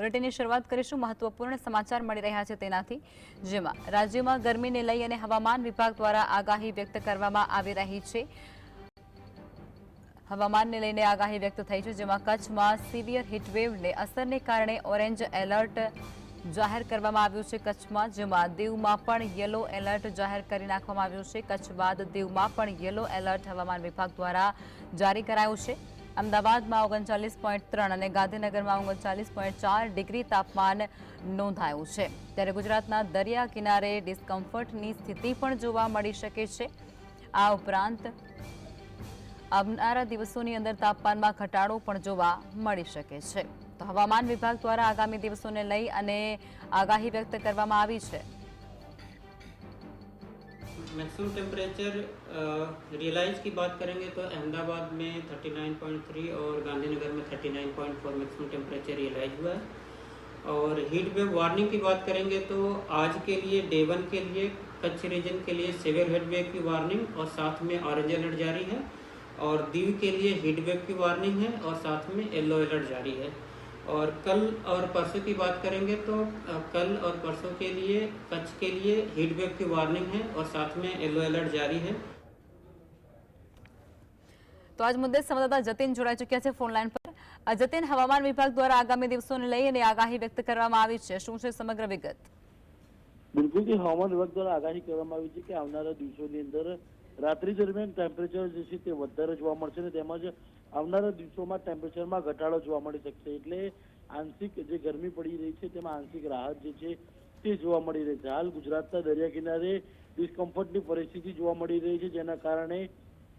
બુલેટિનની શરૂઆત કરીશું મહત્વપૂર્ણ સમાચાર મળી રહ્યા છે તેનાથી. જેમાં રાજ્યમાં ગરમીને લઈ અને હવામાન વિભાગ દ્વારા આગાહી વ્યક્ત કરવામાં આવી રહી છે. હવામાનને લઈને આગાહી વ્યક્ત થઈ છે, જેમાં કચ્છમાં સિવિયર હીટવેવને અસરને કારણે ઓરેન્જ એલર્ટ જાહેર કરવામાં આવ્યું છે કચ્છમાં, જેમાં દીવમાં પણ યલો એલર્ટ જાહેર કરી નાખવામાં આવ્યું છે. કચ્છ બાદ દીવમાં પણ યલો એલર્ટ હવામાન વિભાગ દ્વારા જારી કરાયું છે. અમદાવાદમાં ઓગણચાલીસ પોઈન્ટ ત્રણ અને ગાંધીનગરમાં ઓગણચાલીસ પોઈન્ટ ચાર ડિગ્રી તાપમાન નોંધાયું છે. ત્યારે ગુજરાતના દરિયા કિનારે ડિસ્કમ્ફર્ટની સ્થિતિ પણ જોવા મળી શકે છે. આ ઉપરાંત આવનારા દિવસોની અંદર તાપમાનમાં ઘટાડો પણ જોવા મળી શકે છે. તો હવામાન વિભાગ દ્વારા આગામી દિવસોને લઈ અને આગાહી વ્યક્ત કરવામાં આવી છે. मैक्सिमम टेम्परेचर रियलाइज़ की बात करेंगे तो अहमदाबाद में 39.3 और गांधीनगर में 39.4 मैक्सिमम टेम्परेचर रियलाइज़ हुआ है। और हीट वेव वार्निंग की बात करेंगे तो आज के लिए डे वन के लिए, कच्छ रीजन के लिए सेवियर हीट वेव की वार्निंग और साथ में ऑरेंज अलर्ट जारी है। और दीव के लिए हीट वेव की वार्निंग है और साथ में येलो अलर्ट जारी है। और कल और परसों की बात करेंगे तो अ, कल और परसों के लिए कच्छ के लिए हीट वेव की वार्निंग है और साथ में येलो अलर्ट जारी है તો આજ મુદ્દે સંવાદદાતા જતીન જોડાઈ ચૂક્યા છે ફોન લાઈન પર અ, જતીન હવામાન વિભાગ દ્વારા આગામી દિવસોને લઈ અને આગાહી વ્યક્ત કરવામાં આવી છે શું છે સમગ્ર વિગત બિલકુલ કે હવામાન વિભાગ દ્વારા આગાહી કરવામાં આવી છે કે આવનારા દિવસોની અંદર રાત્રિ દરમિયાન ટેમ્પરેચર જે છે તે વધારે જોવા મળશે ને તેમજ આવનારા દિવસોમાં ટેમ્પરેચરમાં ઘટાડો જોવા મળી શકશે. એટલે આંશિક જે ગરમી પડી રહી છે, તેમાં આંશિક રાહત જે છે, તે જોવા મળી રહી છે. હાલ ગુજરાતના દરિયા કિનારે ડિસ્કમ્ફર્ટની પરિસ્થિતિ જોવા મળી રહી છે, જેના કારણે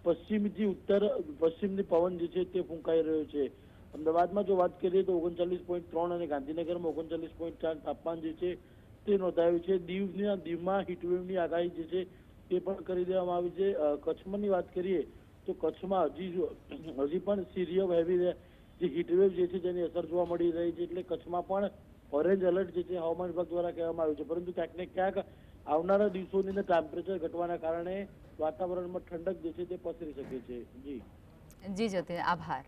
પશ્ચિમથી ઉત્તર, પશ્ચિમની પવન જે છે, તે ફૂંકાઈ રહ્યો છે. અમદાવાદમાં જો વાત કરીએ તો ઓગણચાલીસ પોઈન્ટ ત્રણ અને ગાંધીનગરમાં ઓગણચાલીસ પોઈન્ટ ચાર તાપમાન જે છે, તે નોંધાયું છે. દીવના, દીવમાં હીટવેવની આગાહી જે છે, તે પણ કરી દેવામાં આવી છે. કચ્છમાંની વાત કરીએ તો કચ્છમાં હજી હજી પણ સિરિયમ હેવી જે હીટવેવ જે છે તેની અસર જોવા મળી રહી છે એટલે કચ્છમાં પણ ઓરેન્જ એલર્ટ જે છે હવામાન વિભાગ દ્વારા કહેવામાં આવ્યું છે. પરંતુ ક્યાંક ને ક્યાંક આવનારા દિવસોની અંદર ટેમ્પરેચર ઘટવાના કારણે વાતાવરણમાં ઠંડક જે છે તે પસરી શકે છે. જી. જી જતીન આભાર.